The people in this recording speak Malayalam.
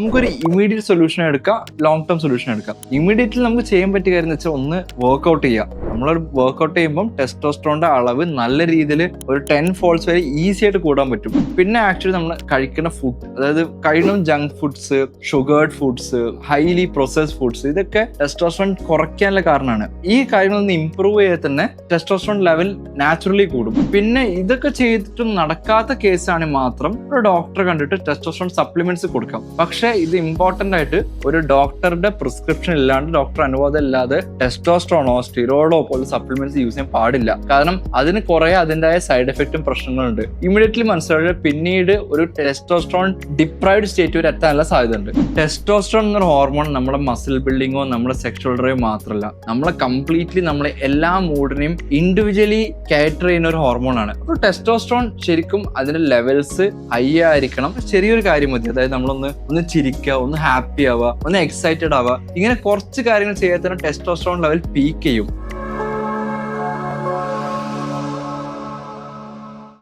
നമുക്കൊരു ഇമ്മീഡിയറ്റ് സൊല്യൂഷൻ എടുക്കാം ലോങ് ടേം സൊല്യൂഷൻ എടുക്കാം. ഇമീഡിയറ്റ്ലി നമുക്ക് ചെയ്യാൻ പറ്റിയ കാര്യം എന്ന് വെച്ചാൽ ഒന്ന് വർക്ക്ഔട്ട് ചെയ്യുക. നമ്മളൊരു വർക്ക്ഔട്ട് ചെയ്യുമ്പോൾ ടെസ്റ്റോസ്ട്രോണിന്റെ അളവ് നല്ല രീതിയിൽ ഒരു ടെൻ ഫോൾസ് വരെ ഈസി ആയിട്ട് കൂടാൻ പറ്റും. പിന്നെ ആക്ച്വലി നമ്മൾ കഴിക്കുന്ന ഫുഡ് അതായത് കഴിക്കുന്ന junk foods sugared foods highly processed foods ഇതൊക്കെ ടെസ്റ്റോസ്ട്രോൺ കുറയ്ക്കാനുള്ള കാരണമാണ്. ഈ കാര്യങ്ങളൊന്ന് ഇമ്പ്രൂവ് ചെയ്ത് തന്നെ ടെസ്റ്റോസ്ട്രോൺ ലെവൽ നാച്ചുറലി കൂടും. പിന്നെ ഇതൊക്കെ ചെയ്തിട്ടും നടക്കാത്ത കേസാണെങ്കിൽ മാത്രം ഒരു ഡോക്ടറെ കണ്ടിട്ട് ടെസ്റ്റോസ്ട്രോൺ സപ്ലിമെന്റ്സ് കൊടുക്കാം. പക്ഷേ ഇത് ഇമ്പോർട്ടന്റ് ആയിട്ട് ഒരു ഡോക്ടറുടെ പ്രിസ്ക്രിപ്ഷൻ ഇല്ലാണ്ട് ഡോക്ടർ അനുവാദം ഇല്ലാതെ ടെസ്റ്റോസ്ട്രോണോ സ്റ്റിറോയിഡോ പോലെ സപ്ലിമെന്റ്സ് യൂസ് ചെയ്യാൻ പാടില്ല. കാരണം അതിന് കുറെ അതിന്റെതായ സൈഡ് എഫക്റ്റും പ്രശ്നങ്ങളുണ്ട്. ഇമ്മീഡിയറ്റ്ലി മനസ്സിലായത് പിന്നീട് ഒരു ടെസ്റ്റോസ്ട്രോൺ ഡിപ്രൈവ്ഡ് സ്റ്റേറ്റ് വരെ എത്താനുള്ള സാധ്യത ഉണ്ട് ടെസ്റ്റോസ്ട്രോൺ എന്നൊരു ഹോർമോൺ നമ്മുടെ മസിൽ ബിൽഡിങ്ങോ നമ്മുടെ സെക്ഷൽ ഡ്രൈവ് മാത്രമല്ല നമ്മളെ കംപ്ലീറ്റ്ലി നമ്മളെ എല്ലാ മൂഡിനെയും ഇൻഡിവിജ്വലി കാറ്റർ ചെയ്യുന്ന ഒരു ഹോർമോണാണ് അപ്പോൾ ടെസ്റ്റോസ്ട്രോൺ ശരിക്കും അതിന്റെ ലെവൽസ് ഹൈ ആയിരിക്കണം. ചെറിയൊരു കാര്യം മതി. അതായത് നമ്മളൊന്ന് ഒന്ന് ചിരിക്കുക ഒന്ന് ഹാപ്പി ആവുക ഒന്ന് എക്സൈറ്റഡ് ആവുക. ഇങ്ങനെ കുറച്ച് കാര്യങ്ങൾ ചെയ്യാൻ ടെസ്റ്റോസ്ട്രോൺ ലെവൽ പീക്ക് ചെയ്യും.